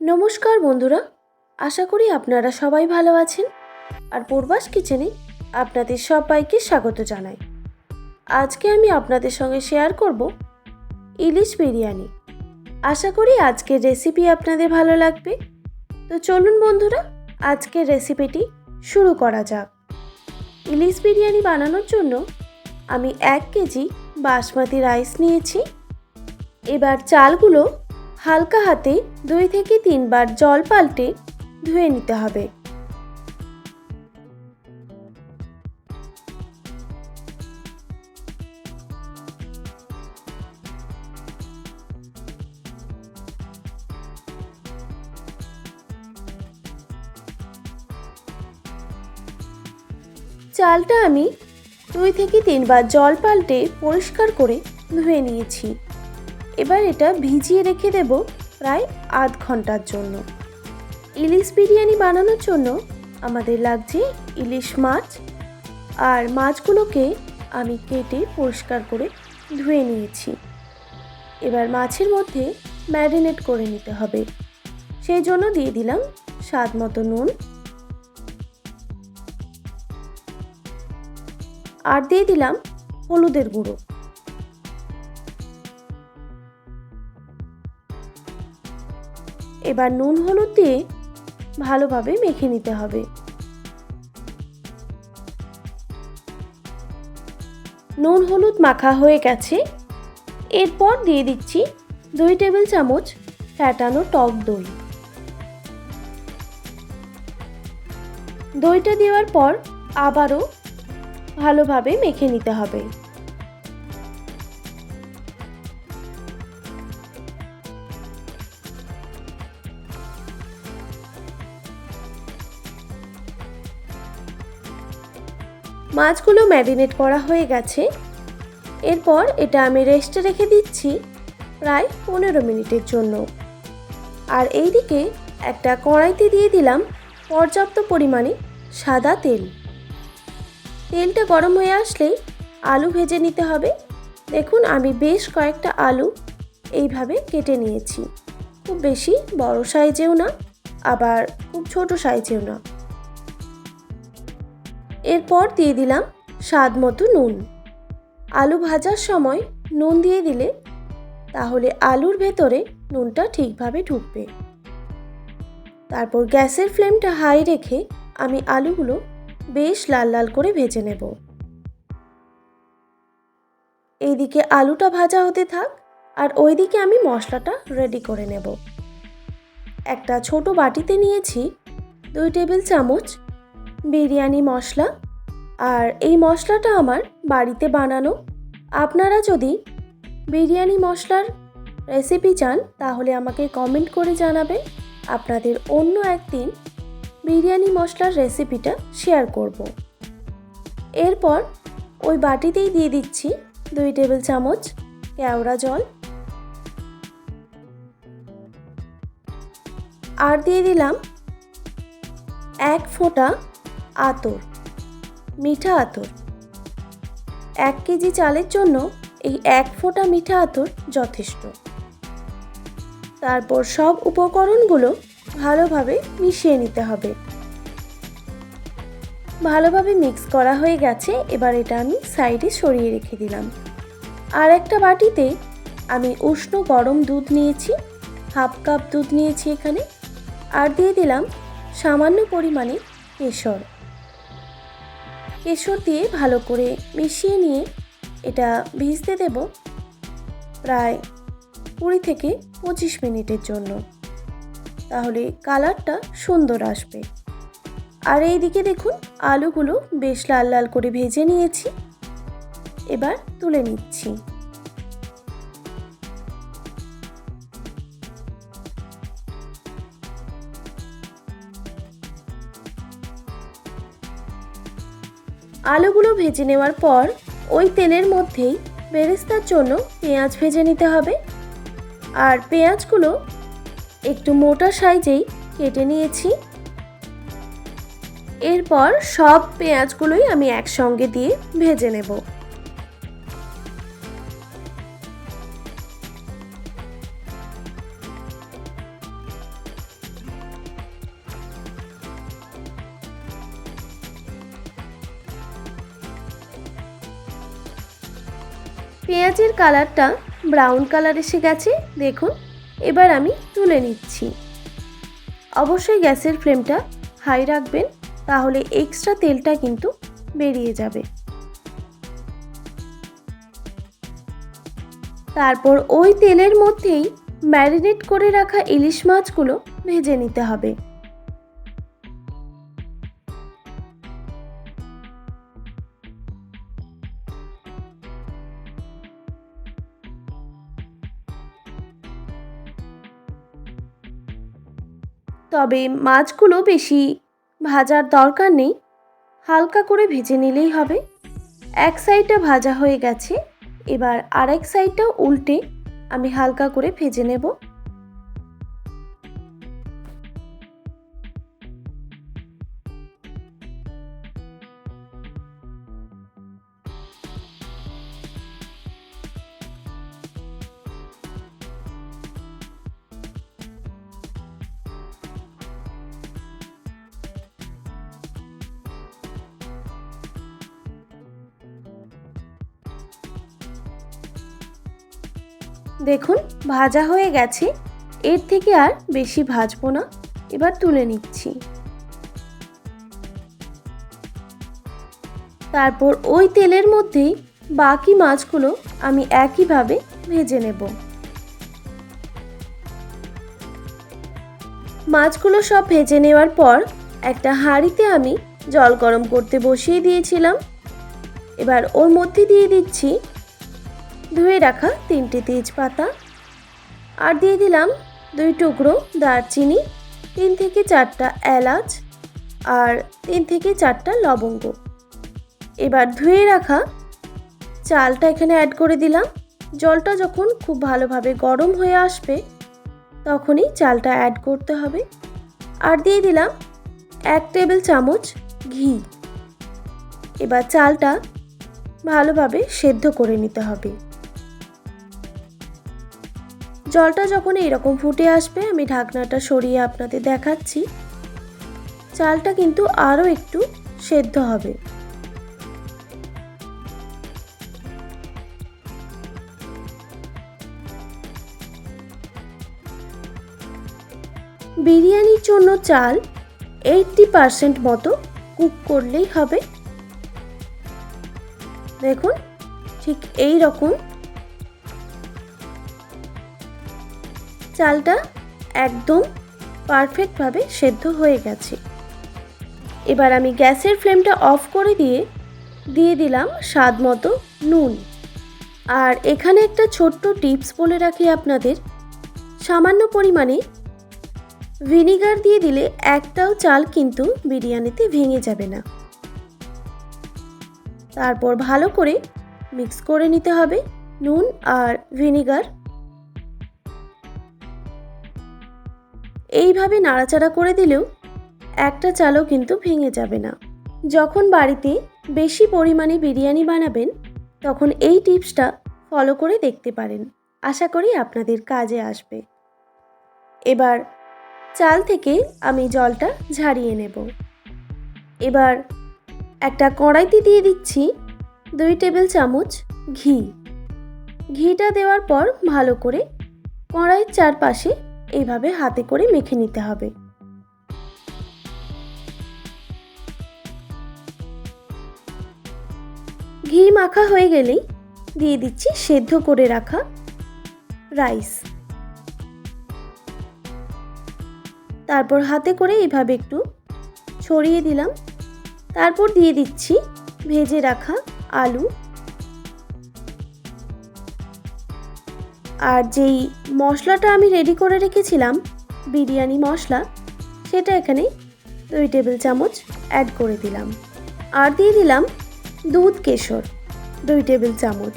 নমস্কার বন্ধুরা, আশা করি আপনারা সবাই ভালো আছেন। আর পূর্বাস কিচেনে আপনাদের সবাইকে স্বাগত জানাই। আজকে আমি আপনাদের সঙ্গে শেয়ার করব ইলিশ বিরিয়ানি। আশা করি আজকের রেসিপি আপনাদের ভালো লাগবে। তো চলুন বন্ধুরা, আজকের রেসিপিটি শুরু করা যাক। ইলিশ বিরিয়ানি বানানোর জন্য আমি এক কেজি বাসমতি রাইস নিয়েছি। এবার চালগুলো হালকা হাতে দুই থেকে তিনবার জল পাল্টে ধুয়ে নিতে হবে। চালটা আমি দুই থেকে তিনবার জল পাল্টে পরিষ্কার করে ধুয়ে নিয়েছি। এবার এটা ভিজিয়ে রেখে দেব প্রায় আধ ঘণ্টার জন্য। ইলিশ বিরিয়ানি বানানোর জন্য আমাদের লাগছে ইলিশ মাছ আর মাছগুলোকে আমি কেটে পরিষ্কার করে ধুয়ে নিয়েছি। এবার মাছের মধ্যে ম্যারিনেট করে নিতে হবে। সেই জন্য দিয়ে দিলাম স্বাদ মতো নুন। আর দিয়ে দিলাম হলুদের গুঁড়ো। এবার নুন, হলুদ দিয়ে ভালোভাবে মেখে নিতে হবে। নুন, হলুদ মাখা হয়ে গেছে। এরপর দিয়ে দিচ্ছি দুই টেবিল চামচ ফ্যাটানো টক দই। দইটা দেওয়ার পর আবারও ভালোভাবে মেখে নিতে হবে। মাছগুলো ম্যারিনেট করা হয়ে গেছে। এরপর এটা আমি রেস্টে রেখে দিচ্ছি প্রায় পনেরো মিনিটের জন্য। আর এইদিকে একটা কড়াইতে দিয়ে দিলাম পর্যাপ্ত পরিমাণে সাদা তেল। তেলটা গরম হয়ে আসলেই আলু ভেজে নিতে হবে। দেখুন আমি বেশ কয়েকটা আলু এইভাবে কেটে নিয়েছি। খুব বেশি বড় সাইজেও না, আবার খুব ছোট সাইজেও না। এরপর দিয়ে দিলাম স্বাদ মতো নুন। আলু ভাজার সময় নুন দিয়ে দিলে তাহলে আলুর ভেতরে নুনটা ঠিকভাবে ঢুকবে। তারপর গ্যাসের ফ্লেমটা হাই রেখে আমি আলুগুলো বেশ লাল লাল করে ভেজে নেব। এইদিকে আলুটা ভাজা হতে থাক আর ওইদিকে আমি মশলাটা রেডি করে নেব। একটা ছোট বাটিতে নিয়েছি দুই টেবিল চামচ বিরিয়ানি মশলা আর এই মশলাটা আমার বাড়িতে বানানো। আপনারা যদি বিরিয়ানি মশলার রেসিপি চান, তাহলে আমাকে কমেন্ট করে জানাবেন। আপনাদের অন্য একদিন বিরিয়ানি মশলার রেসিপিটা শেয়ার করব। এরপর ওই বাটিতেই দিয়ে দিচ্ছি দুই টেবিল চামচ কেওড়া জল। আর দিয়ে দিলাম এক ফোঁটা আতর, মিঠা আতর। এক কেজি চালের জন্য এই এক ফোঁটা মিঠা আতর যথেষ্ট। তারপর সব উপকরণগুলো ভালোভাবে মিশিয়ে নিতে হবে। ভালোভাবে মিক্স করা হয়ে গেছে, এবার এটা আমি সাইডে সরিয়ে রেখে দিলাম। আর একটা বাটিতে আমি উষ্ণ গরম দুধ নিয়েছি, হাফ কাপ দুধ নিয়েছি এখানে, আর দিয়ে দিলাম সামান্য পরিমাণে কেশর। কেশর দিয়ে ভালো করে মিশিয়ে নিয়ে এটা ভিজতে দেব প্রায় কুড়ি থেকে পঁচিশ মিনিটের জন্য। তাহলে কালারটা সুন্দর আসবে। আর এই দিকে দেখুন, আলুগুলো বেশ লাল লাল করে ভেজে নিয়েছি। এবার তুলে নিচ্ছি। আলুগুলো ভেজে নেওয়ার পর ওই তেলের মধ্যেই বেরেস্তার জন্য পেঁয়াজ ভেজে নিতে হবে। আর পেঁয়াজগুলো একটু মোটা সাইজেই কেটে নিয়েছি। এরপর সব পেঁয়াজগুলোই আমি একসঙ্গে দিয়ে ভেজে নেব। কালারটা ব্রাউন কালার এসে গেছে, দেখুন। এবার আমি তুলে নিচ্ছি। অবশ্যই গ্যাসের ফ্লেমটা হাই রাখবেন, তাহলে এক্সট্রা তেলটা কিন্তু বেরিয়ে যাবে। তারপর ওই তেলের মধ্যেই ম্যারিনেট করে রাখা ইলিশ মাছগুলো ভেজে নিতে হবে। তবে মাছগুলো বেশি ভাজার দরকার নেই। হালকা করে ভেজে নিলেই হবে। এক সাইডটা ভাজা হয়ে গেছে। এবার আরেক সাইডটা উল্টে আমি হালকা করে ভেজে নেব। দেখুন, ভাজা হয়ে গেছে। এর থেকে আর বেশি ভাজবো না। এবার তুলে নিচ্ছি। তারপর ওই তেলের মধ্যেই বাকি মাছগুলো আমি একইভাবে ভেজে নেব। মাছগুলো সব ভেজে নেওয়ার পর একটা হাঁড়িতে আমি জল গরম করতে বসিয়ে দিয়েছিলাম। এবার ওর মধ্যে দিয়ে দিচ্ছি ধুয়ে রাখা তিনটে তেজপাতা আর দিয়ে দিলাম দুই টুকরো দারচিনি, তিন থেকে চারটা এলাচ আর তিন থেকে চারটা লবঙ্গ। এবার ধুয়ে রাখা চালটা এখানে অ্যাড করে দিলাম। জলটা যখন খুব ভালোভাবে গরম হয়ে আসবে, তখনই চালটা অ্যাড করতে হবে। আর দিয়ে দিলাম এক টেবিল চামচ ঘি। এবার চালটা ভালোভাবে সেদ্ধ করে নিতে হবে। জলটা যখন এইরকম ফুটে আসবে, আমি ঢাকনাটা সরিয়ে আপনাদের দেখাচ্ছি। চালটা কিন্তু আরও একটু সেদ্ধ হবে। বিরিয়ানির জন্য চাল এইটটি পারসেন্ট মতো কুক করলেই হবে। দেখুন, ঠিক এই রকম চালটা একদম পারফেক্টভাবে সেদ্ধ হয়ে গেছে। এবার আমি গ্যাসের ফ্লেমটা অফ করে দিয়ে দিয়ে দিলাম স্বাদ মতো নুন। আর এখানে একটা ছোট্ট টিপস বলে রাখি আপনাদের। সামান্য পরিমাণে ভিনিগার দিয়ে দিলে একটাও চাল কিন্তু বিরিয়ানিতে ভেঙে যাবে না। তারপর ভালো করে মিক্স করে নিতে হবে নুন আর ভিনিগার। এইভাবে নাড়াচাড়া করে দিলেও একটা চালও কিন্তু ভেঙে যাবে না। যখন বাড়িতে বেশি পরিমাণে বিরিয়ানি বানাবেন, তখন এই টিপসটা ফলো করে দেখতে পারেন। আশা করি আপনাদের কাজে আসবে। এবার চাল থেকে আমি জলটা ঝারিয়ে নেব। এবার একটা কড়াইতে দিয়ে দিচ্ছি দুই টেবিল চামচ ঘি। ঘিটা দেওয়ার পর ভালো করে কড়াইয়ের চারপাশে এইভাবে হাতে করে মেখে নিতে হবে। ঘি মাখা হয়ে গেলেই দিয়ে দিচ্ছি সেদ্ধ করে রাখা রাইস। তারপর হাতে করে এইভাবে একটু ছড়িয়ে দিলাম। তারপর দিয়ে দিচ্ছি ভেজে রাখা আলু। আর যেই মশলাটা আমি রেডি করে রেখেছিলাম, বিরিয়ানি মশলা, সেটা এখানে দুই টেবিল চামচ অ্যাড করে দিলাম। আর দিয়ে দিলাম দুধ কেশর, দুই টেবিল চামচ।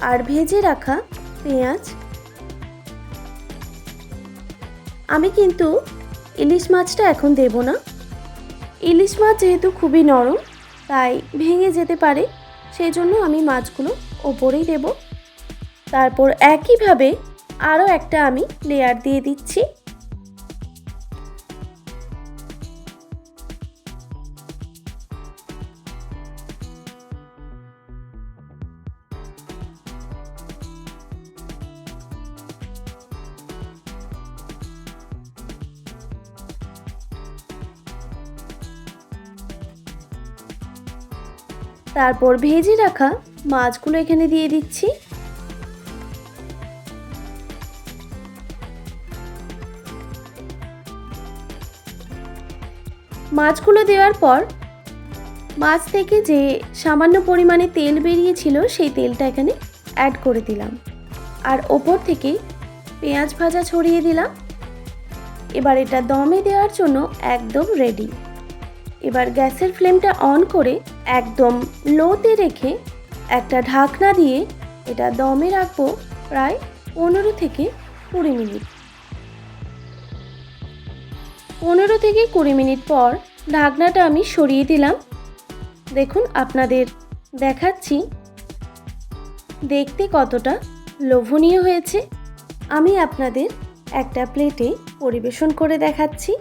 আর ভেজে রাখা পেঁয়াজ। আমি কিন্তু ইলিশ মাছটা এখন দেব না। ইলিশ মাছ যেহেতু খুবই নরম, তাই ভেঙে যেতে পারে সেই জন্য আমি মাছগুলো ওপরেই দেব। তারপর একইভাবে আরও একটা আমি লেয়ার দিয়ে দিচ্ছি। তারপর ভেজে রাখা মাছগুলো এখানে দিয়ে দিচ্ছি। মাছগুলো দেওয়ার পর মাছ থেকে যে সামান্য পরিমাণে তেল বেরিয়েছিল সেই তেলটা এখানে অ্যাড করে দিলাম। আর ওপর থেকে পেঁয়াজ ভাজা ছড়িয়ে দিলাম। এবার এটা দমে দেওয়ার জন্য একদম রেডি এবার গ্যাসের ফ্লেমটা অন করে একদম লোতে রেখে একটা ঢাকনা দিয়ে এটা দমে রাখব প্রায় পনেরো থেকে কুড়ি মিনিট। পনেরো থেকে কুড়ি মিনিট পর ঢাকনাটা আমি সরিয়ে দিলাম। দেখুন, আপনাদের দেখাচ্ছি। দেখতে কতটা লোভনীয় হয়েছে। আমি আপনাদের একটা প্লেটে পরিবেশন করে দেখাচ্ছি।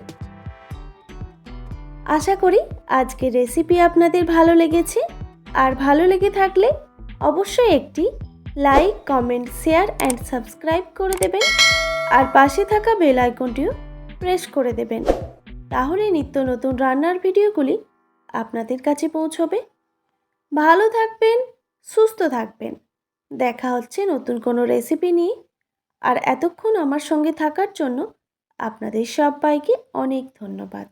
আশা করি আজকের রেসিপি আপনাদের ভালো লেগেছে। আর ভালো লেগে থাকলে অবশ্যই একটি like, comment, share and subscribe করে দেবেন। আর পাশে থাকা বেল আইকনটিও প্রেস করে দেবেন। তাহলে নিত্য নতুন রান্নার ভিডিওগুলি আপনাদের কাছে পৌঁছবে। ভালো থাকবেন, সুস্থ থাকবেন। দেখা হচ্ছে নতুন কোনো রেসিপি নিয়ে। আর এতক্ষণ আমার সঙ্গে থাকার জন্য আপনাদের সবাইকে অনেক ধন্যবাদ।